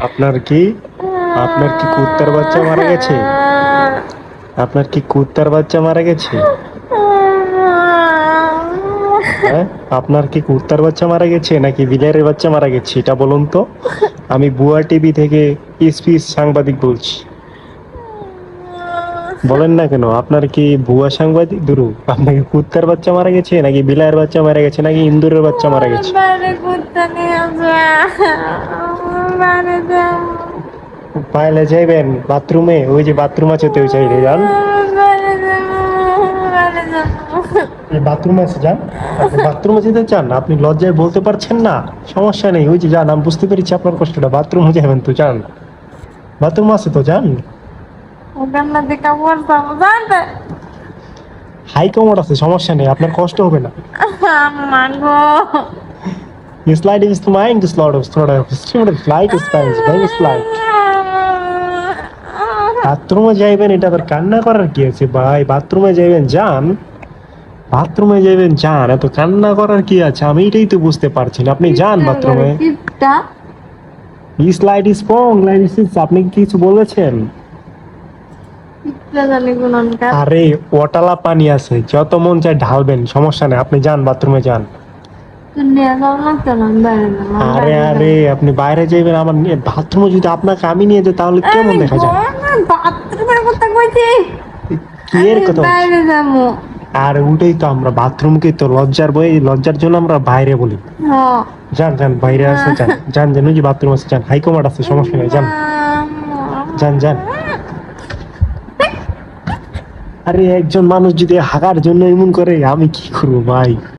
আপনার কি? আপনার কি কুত্তার বাচ্চা মারা গেছে? আপনার কি কুত্তার বাচ্চা মারা গেছে? হ্যাঁ? আপনার কি কুত্তার বাচ্চা মারা গেছে নাকি বিলারের বাচ্চা মারা গেছে? এটা বলুন তো। আমি বুয়া টিভি থেকে স্পিচ সাংবাদিক বলছি। বলেন না কেন আপনার কি ভুয়া সাংবাদিক? দুরু আপনাকে কুত্তার বাচ্চা মারা গেছে নাকি বিলায়ের বাচ্চা মারা গেছে নাকি ইন্দুরের বাচ্চা মারা গেছে? পাইলে যাইবেন বাথরুমে? ওই যে বাথরুম আছে তো সাইডে যান। বাথরুম আছে যান। আপনি বাথরুমে যেতে চান আপনি লজ্জায় বলতে পারছেন না। সমস্যা নেই ওই যে যান আমি বুঝতে পেরেছি আপনার কষ্টটা। বাথরুমে যাবেন তো যান। বাথরুম আছে তো যান। হাই কমোড আছে সমস্যা নেই আপনার কষ্ট হবে না। ফ্লাইট বাথরুমে যাইবেন এটা আবার কান্না করার কি আছে ভাই? বাথরুমে যাইবেন যান। বাথরুমে যাইবেন যান এত কান্না করার কি আছে? আমি এটাই তো বুঝতে পারছি না। আপনি যান বাথরুমে টিপটা স্লাইড ইজ স্ট্রং লাইন আপনি কিছু বলেছেন? আরে ওটালা পানি আছে যত মন চায় ঢালবেন সমস্যা নেই আপনি যান বাথরুমে যান। আরে আরে আপনি বাইরে যাইবেন আমার নিয়ে বাথরুমে যদি আপনাকে আমি নিয়ে যাই তাহলে কেমন দেখা যায়? বাথরুমের কথা কইছি। কি এর কথা? বাইরে যাব। আর উঠেই তো আমরা বাথরুমকে তো লজ্জার বই লজ্জার জন্য আমরা বাইরে বলি। হ্যাঁ যান যান বাইরে আছে যান। যান যান ওই যে বাথরুম আছে যান। হাইকমান্ড আছে সমস্যা নেই যান। যান যান। আরে একজন মানুষ যদি হাগার জন্য এমন করে আমি কি করব ভাই?